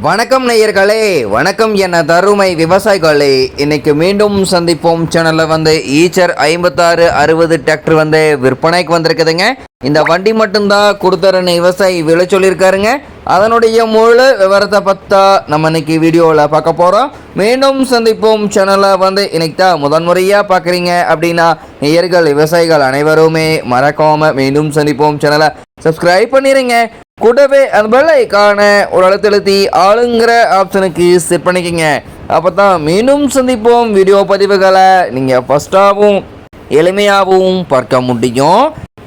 வணக்கம் நேயர்களே வணக்கம் என தருமை விவசாயிகளே. இன்னைக்கு மீண்டும் சந்திப்போம். சேனலில் வந்து ஈச்சர் ஐம்பத்தாறு அறுபது டிராக்டர் வந்து விற்பனைக்கு வந்திருக்குதுங்க. இந்த வண்டி மட்டும்தான் கொடுத்தரன்னு விவசாயி விலை சொல்லியிருக்காருங்க. அதனுடைய முழு விவரத்தை பார்த்தா நம்ம இன்னைக்கு வீடியோவில் பார்க்க போகிறோம் மீண்டும் சந்திப்போம். சேனலை வந்து இன்னைக்கு தான் முதன்முறையாக பார்க்குறீங்க அப்படின்னா நேயர்கள் விவசாயிகள் அனைவருமே மறக்காமல் மீண்டும் சந்திப்போம். சேனலை சப்ஸ்கிரைப் பண்ணிடுங்க கூடவே அந்த பெல்லைக்கான ஒரு அழுத்தழுத்தி ஆளுங்கிற ஆப்ஷனுக்கு செட் பண்ணிக்கோங்க. அப்போ தான் மீண்டும் சந்திப்போம் வீடியோ பதிவுகளை. நீங்கள் ஃபஸ்ட்டாகவும் எளிமையாகவும் பார்க்க முடியும்.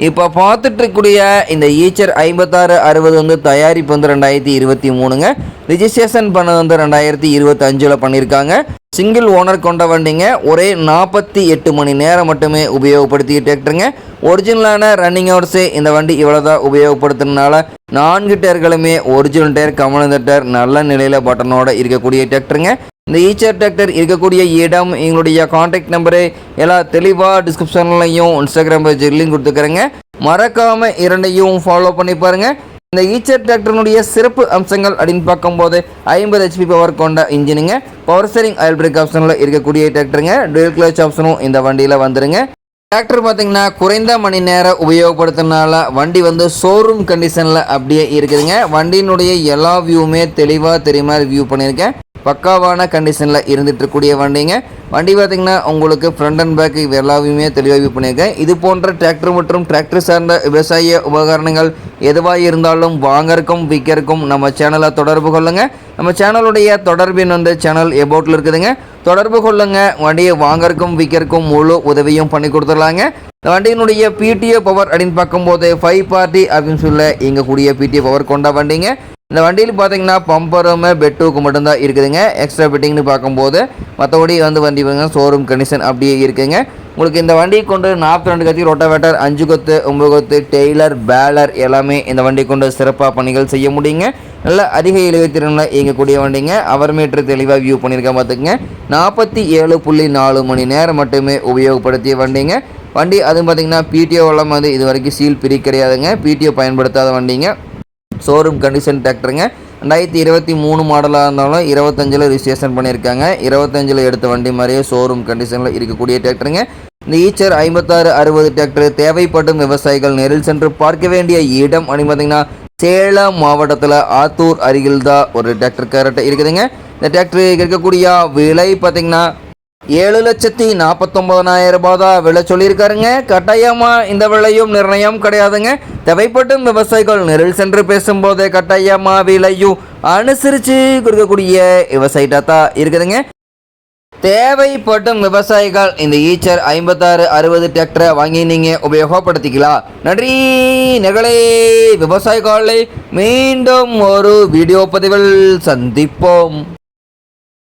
இப்போ பார்த்துட்ருக்கூடிய இந்த ஈச்சர் ஐம்பத்தாறு அறுபது வந்து தயாரிப்பு வந்து ரெண்டாயிரத்தி இருபத்தி மூணுங்க. ரிஜிஸ்ட்ரேஷன் பண்ணது வந்து ரெண்டாயிரத்தி இருபத்தஞ்சில் பண்ணியிருக்காங்க சிங்கிள் ஓனர் கொண்ட வண்டிங்க. ஒரே நாற்பத்தி எட்டு மணி நேரம் மட்டுமே உபயோகப்படுத்திக்கிட்டு இருக்குங்க. ஒரிஜினலான ரன்னிங் ஹவர்ஸே இந்த வண்டி இவ்வளோ தான் உபயோகப்படுத்துறதுனால நான்கு டயர்களுமே ஒரிஜினல் டயர் கமலந்த டயர் நல்ல நிலையில் பட்டனோட இருக்கக்கூடிய டிராக்டருங்க இந்த ஈச்சர் டிராக்டர் இருக்கக்கூடிய இடம் எங்களுடைய காண்டாக்ட் நம்பரு எல்லாம் தெளிவாக டிஸ்கிரிப்ஷன்லையும் இன்ஸ்டாகிராம் பேஜ் லிங்க் கொடுத்துக்கிறேங்க. மறக்காமல் இரண்டையும் ஃபாலோ பண்ணி பாருங்கள் இந்த ஈச்சர் டிராக்டரினுடைய சிறப்பு அம்சங்கள் அப்படின்னு பார்க்கும்போது ஐம்பது ஹெச்பி பவர் கொண்ட இன்ஜினுங்க பவர் ஸ்டேரிங் ஆயில் பிரேக் ஆப்ஷனில் இருக்கக்கூடிய டிராக்டருங்க டூயல் கிளச் ஆப்ஷனும் இந்த வண்டியில் வந்துருங்க. டிராக்டர் பார்த்தீங்கன்னா குறைந்த மணி நேரம் உபயோகப்படுத்துறதுனால வண்டி வந்து ஷோரூம் கண்டிஷனில் அப்படியே இருக்குதுங்க. வண்டியினுடைய எல்லா வியூவுமே தெளிவாக தெரியுமா வியூ பண்ணியிருக்கேன். பக்காவான கண்டிஷனில் இருந்துட்டு இருக்கக்கூடிய வண்டிங்க. வண்டி பார்த்தீங்கன்னா உங்களுக்கு ஃப்ரண்ட் அண்ட் பேக் எல்லாவையுமே தெளிவாக பண்ணியிருக்கேன். இது போன்ற டிராக்டர் மற்றும் டிராக்டர் சார்ந்த விவசாய உபகரணங்கள் எதுவாக இருந்தாலும் வாங்கறக்கும் விற்கிறக்கும் நம்ம சேனலை தொடர்பு கொள்ளுங்கள் நம்ம சேனலுடைய தொடர்பின் வந்து சேனல் எபோட்டில் இருக்குதுங்க. தொடர்பு கொள்ளுங்கள் வண்டியை வாங்கறக்கும் விற்கிறக்கும் முழு உதவியும் பண்ணி கொடுத்துடலாங்க. இந்த வண்டியினுடைய பிடிஓ பவர் அப்படின்னு பார்க்கும்போது ஃபைவ் பார்ட்டி அப்படின்னு சொல்ல இயங்கக்கூடிய பிடிஓ பவர் கொண்ட வண்டிங்க. இந்த வண்டியில் பார்த்தீங்கன்னா பம்பருமே பெட்டுக்கு மட்டும்தான் இருக்குதுங்க. எக்ஸ்ட்ரா பெட்டிங்னு பார்க்கும்போது மற்றபடி வந்து வண்டி வந்து ஷோரூம் கண்டிஷன் அப்படியே இருக்குதுங்க உங்களுக்கு இந்த வண்டியை கொண்டு நாற்பத்தி ரெண்டு கத்தி ரொட்டவேட்டர் அஞ்சு கொத்து ஒம்பது கொத்து டெய்லர் பேலர் எல்லாமே இந்த வண்டி கொண்டு சிறப்பாக பணிகள் செய்ய முடியுங்க. நல்ல அதிக இழுவத்திறனில் இயங்கக்கூடிய வண்டிங்க. அவர் மீட்டர் தெளிவாக வியூ பண்ணியிருக்கேன் பார்த்துக்குங்க. நாற்பத்தி ஏழு புள்ளி நாலு மணி நேரம் மட்டுமே உபயோகப்படுத்திய வண்டிங்க. வண்டி அதுவும் பார்த்தீங்கன்னா பிடிஓவெல்லாம் வந்து இது வரைக்கும் சீல் பிரி கிடையாதுங்க பிடிஓ பயன்படுத்தாத வண்டிங்க. ஷோரூம் கண்டிஷன் டிராக்டருங்க ரெண்டாயிரத்தி இருபத்தி மூணு மாடலாக இருந்தாலும் இருபத்தஞ்சில் ரிஜிஸ்ட்ரேஷன் பண்ணியிருக்காங்க. இருபத்தஞ்சில் எடுத்த வண்டி மாதிரியே ஷோரூம் கண்டிஷனில் இருக்கக்கூடிய டிராக்டருங்க இந்த ஈச்சர் ஐம்பத்தாறு அறுபது டிராக்டர் தேவைப்படும் விவசாயிகள் நேரில் சென்று பார்க்க வேண்டிய இடம் அப்படின்னு பார்த்தீங்கன்னா சேலம் மாவட்டத்தில் ஆத்தூர் அருகில் தான் ஒரு டிராக்டர் கேரட் இருக்குதுங்க. இந்த டிராக்டர் இருக்கக்கூடிய விலை பார்த்தீங்கன்னா ஏழு லட்சத்தி நாற்பத்தொம்பதனாயிரம் ரூபாய் தான் விலை சொல்லியிருக்காருங்க. கட்டாயமாக இந்த விலையும் நிர்ணயம் கிடையாதுங்க. தேவைப்பட்டும் விவசாயிகள் நெரில் சென்று பேசும்போது கட்டாயமாக விலையும் அனுசரித்து கொடுக்கக்கூடிய விவசாயிட்டாக தான் இருக்குதுங்க. தேவைப்படும் விவசாயிகள் இந்த ஈச்சர் ஐம்பத்தாறு அறுபது டிராக்டரை வாங்கி நீங்கள் உபயோகப்படுத்திக்கலாம் நன்றி நெகளே விவசாயிகளை மீண்டும் ஒரு வீடியோ பதிவில் சந்திப்போம்.